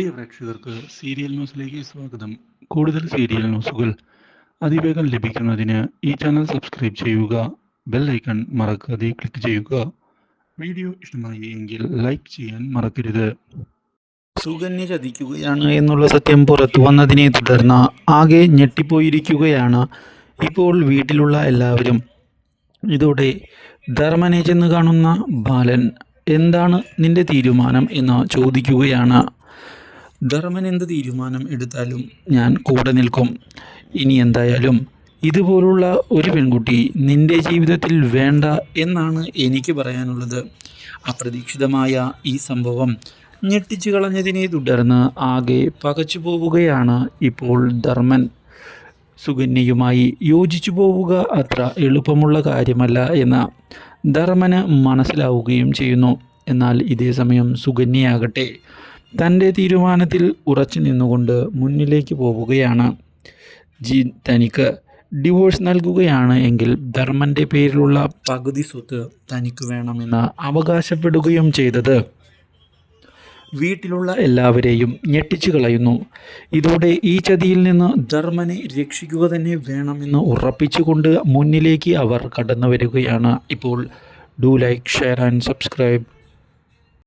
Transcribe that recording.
പ്രിയ പ്രേക്ഷകർക്ക് സീരിയൽ ന്യൂസിലേക്ക് സ്വാഗതം. കൂടുതൽ സീരിയൽ ന്യൂസുകൾ അതിവേഗം ലഭിക്കുന്നതിന് ഈ ചാനൽ സബ്സ്ക്രൈബ് ചെയ്യുക ബെൽ ഐക്കൺ മറക്കാതെ ക്ലിക്ക് ചെയ്യുക. വീഡിയോ ഇഷ്ടമായി എങ്കിൽ ലൈക്ക് ചെയ്യാൻ മറക്കരുത്. സുഗന്യ ചതിക്കുകയാണ് എന്നുള്ള സത്യം പുറത്തു വന്നതിനെ തുടർന്ന് ആകെ ഞെട്ടിപ്പോയിരിക്കുകയാണ് ഇപ്പോൾ വീട്ടിലുള്ള എല്ലാവരും. ഇതോടെ ധർമ്മനെ ചെന്ന് കാണുന്ന ബാലൻ എന്താണ് നിന്റെ തീരുമാനം എന്ന് ചോദിക്കുകയാണ്. ധർമ്മൻ എന്ത് തീരുമാനം എടുത്താലും ഞാൻ കൂടെ നിൽക്കും. ഇനി എന്തായാലും ഇതുപോലുള്ള ഒരു പെൺകുട്ടി നിന്റെ ജീവിതത്തിൽ വേണ്ട എന്നാണ് എനിക്ക് പറയാനുള്ളത്. അപ്രതീക്ഷിതമായ ഈ സംഭവം ഞെട്ടിച്ചു കളഞ്ഞതിനെ തുടർന്ന് ആകെ പകച്ചു പോവുകയാണ് ഇപ്പോൾ ധർമ്മൻ. സുകന്യയുമായി യോജിച്ചു പോവുക അത്ര എളുപ്പമുള്ള കാര്യമല്ല എന്ന് ധർമ്മന് മനസ്സിലാവുകയും ചെയ്യുന്നു. എന്നാൽ ഇതേ സമയം സുകന്യയാകട്ടെ. തന്റെ തീരുമാനത്തിൽ ഉറച്ചു നിന്നുകൊണ്ട് മുന്നിലേക്ക് പോവുകയാണ്. ജി തനിക്ക് ഡിവോഴ്സ് നൽകുകയാണ് എങ്കിൽ ധർമ്മന്റെ പേരിലുള്ള പകുതി സ്വത്ത് തനിക്ക് വേണമെന്ന് അവകാശപ്പെടുകയും ചെയ്തത്. വീട്ടിലുള്ള എല്ലാവരെയും ഞെട്ടിച്ചു കളയുന്നു. ഇതോടെ ഈ ചതിയിൽ നിന്ന് ധർമ്മനെ രക്ഷിക്കുക തന്നെ വേണമെന്ന് ഉറപ്പിച്ചുകൊണ്ട് മുന്നിലേക്ക് അവർ കടന്നു വരികയാണ്. ഇപ്പോൾ do like share and subscribe.